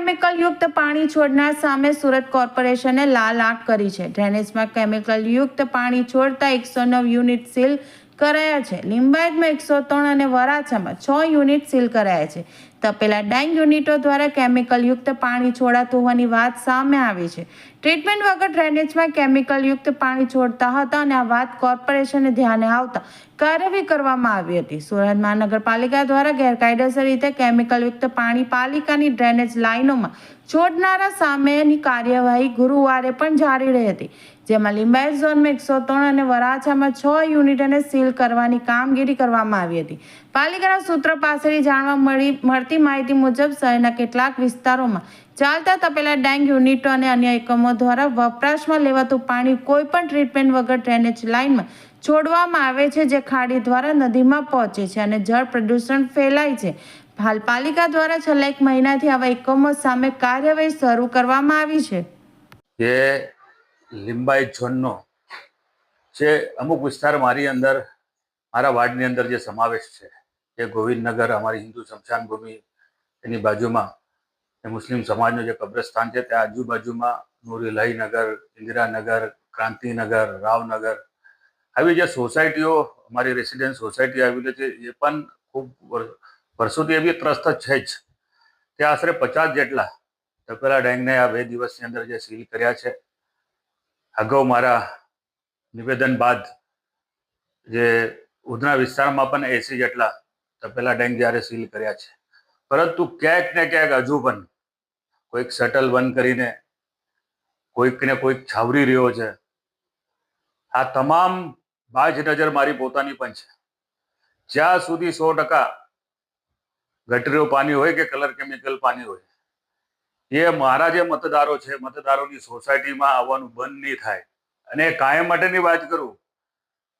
કેમિકલયુક્ત પાણી છોડનાર સામે સુરત કોર્પોરેશને લાલ આંખ કરી છે. ડ્રેનેજમાં કેમિકલયુક્ત પાણી છોડતા એકસો નવ યુનિટ સીલ કરાયા છે. લિંબાયતમાં એકસો ત્રણ અને વરાછામાં છ યુનિટ સીલ કરાયા છે. તપેલા ડાંગ યુનિટો દ્વારા કેમિકલયુક્ત પાણી છોડાતું હોવાની વાત સામે આવી છે. ટ્રીટમેન્ટ વગર ડ્રેનેજમાં કેમિકલયુક્ત પાણી છોડતા હતા અને આ વાત કોર્પોરેશને ધ્યાને આવતા કાર્યવાહી કરવામાં આવી હતી. સુરત મહાનગરપાલિકા દ્વારા ગેરકાયદેસર રીતે કેમિકલયુક્ત પાણી પાલિકાની ડ્રેનેજ લાઇનોમાં છોડનારા સામેની કાર્યવાહી ગુરુવારે પણ જારી રહી હતી, જેમાં લિંબાયત ઝોનમાં એકસો ત્રણ અને વરાછામાં છ યુનિટને સીલ કરવાની કામગીરી કરવામાં આવી હતી. પાલિકાના સૂત્રો પાસેથી જાણવા મળી, મળતી માહિતી મુજબ શહેરના કેટલાક વિસ્તારોમાં ચાલતા તપેલા ડેંગ યુનિટો અને અન્ય એકમો દ્વારા વપરાશમાં લેવાતું પાણી કોઈપણ ટ્રીટમેન્ટ વગર ડ્રેનેજ લાઇનમાં છોડવામાં આવે છે, જે ખાડી દ્વારા નદીમાં પહોંચે છે અને જળ પ્રદૂષણ ફેલાય છે. હાલ પાલિકા દ્વારા છેલ્લા એક મહિનાથી આવા એકમો સામે કાર્યવાહી શરૂ કરવામાં આવી છે. જે લિંબાઈ ઝોનનો જે અમુક વિસ્તાર મારી અંદર, મારા વાર્ડની અંદર જે સમાવેશ છે જે ગોવિંદનગર, અમારી હિન્દુ સ્મશાન ભૂમિ એની બાજુમાં એ મુસ્લિમ સમાજનું જે કબ્રસ્તાન છે, ત્યાં આજુબાજુમાં નૂરી નગર ઇન્દિરાનગર ક્રાંતિનગર રાવનગર આવી જે સોસાયટીઓ, અમારી રેસિડેન્ટ સોસાયટી આવેલી છે, એ પણ ખૂબ વર્ષોથી એવી ત્રસ્ત છે જ. ત્યાં આશરે પચાસ જેટલા તપેલા ડેંગને આ બે દિવસની અંદર જે સીલ કર્યા છે. અગાઉ મારા નિવેદન બાદ જે ઉધના વિસ્તારમાં પણ એસી જેટલા તપેલા ડેંગ જ્યારે સીલ કર્યા છે. પરંતુ ક્યાંક ને ક્યાંક હજુ પણ કોઈક શટલ બંધ કરીને કોઈક ને કોઈક છાવરી રહ્યો છે. આ તમામ બાજ નજર મારી પોતાની પણ છે. જ્યાં સુધી સો ટકા ગટરીઓ પાણી હોય કે કલર કેમિકલ પાણી હોય, એ મારા જે મતદારો છે, મતદારોની સોસાયટીમાં આવવાનું બંધ નહીં થાય. અને કાયમ માટેની વાત કરું,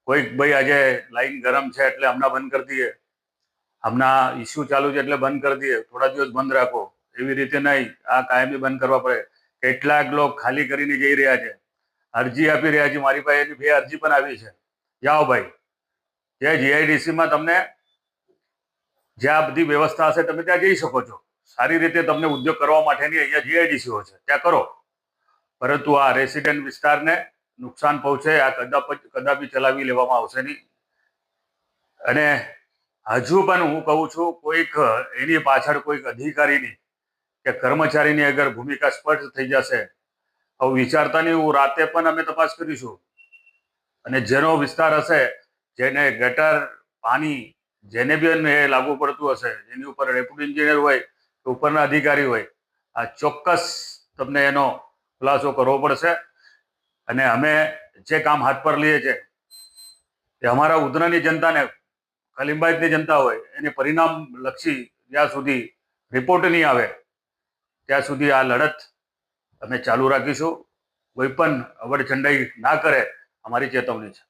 કોઈક ભાઈ આજે લાઈન ગરમ છે એટલે હમણાં બંધ કરી દઈએ. હમણાં ઇસ્યુ ચાલુ છે એટલે બંધ કરી દઈએ. થોડા દિવસ બંધ રાખો. એવી રીતે નહીં. આ કાયમી બંધ કરવા પડે. કેટલાક લોકો ખાલી કરીને જઈ રહ્યા છે. અરજી આપી રહ્યા છે. મારી પાસે એની બે અરજી પણ આવી છે. જાઓ ભાઈ. જે જીઆઈડીસીમાં તમને જ્યાં બધી વ્યવસ્થા હશે તમે ત્યાં જઈ શકો છો. સારી રીતે તમને ઉદ્યોગ કરવા માટેની અહીંયા જીઆઈડીસીઓ છે. ત્યાં કરો. પરંતુ આ રેસિડેન્ટ વિસ્તારને નુકસાન પહોંચે. આ કદાપ કદાપી ચલાવી લેવામાં આવશે નહીં. અને હજુ પણ હું કહું છું, કોઈક એની પાછળ કોઈક અધિકારીની કે કર્મચારીની અગર ભૂમિકા સ્પષ્ટ થઈ જશે હવે વિચારતા નહીં હું રાતે પણ અમે તપાસ કરીશું. અને જેનો વિસ્તાર હશે, જેને ગટર પાણી જેને બી એ લાગુ પડતું હશે, જેની ઉપર ડેપ્યુટી એન્જિનિયર હોય કે ઉપરના અધિકારી હોય, આ ચોક્કસ તમને એનો ખુલાસો કરવો પડશે. અને અમે જે કામ હાથ પર લઈએ છીએ એ અમારા ઉધનાની જનતાને કલિંબાયતની જનતા હોય, એને પરિણામ લક્ષી જ્યાં સુધી રિપોર્ટ નહીં આવે, ત્યાં સુધી આ લડત અમે ચાલુ રાખીશું. કોઈ પણ અવડચંડાઈ ના કરે, અમારી ચેતવણી છે.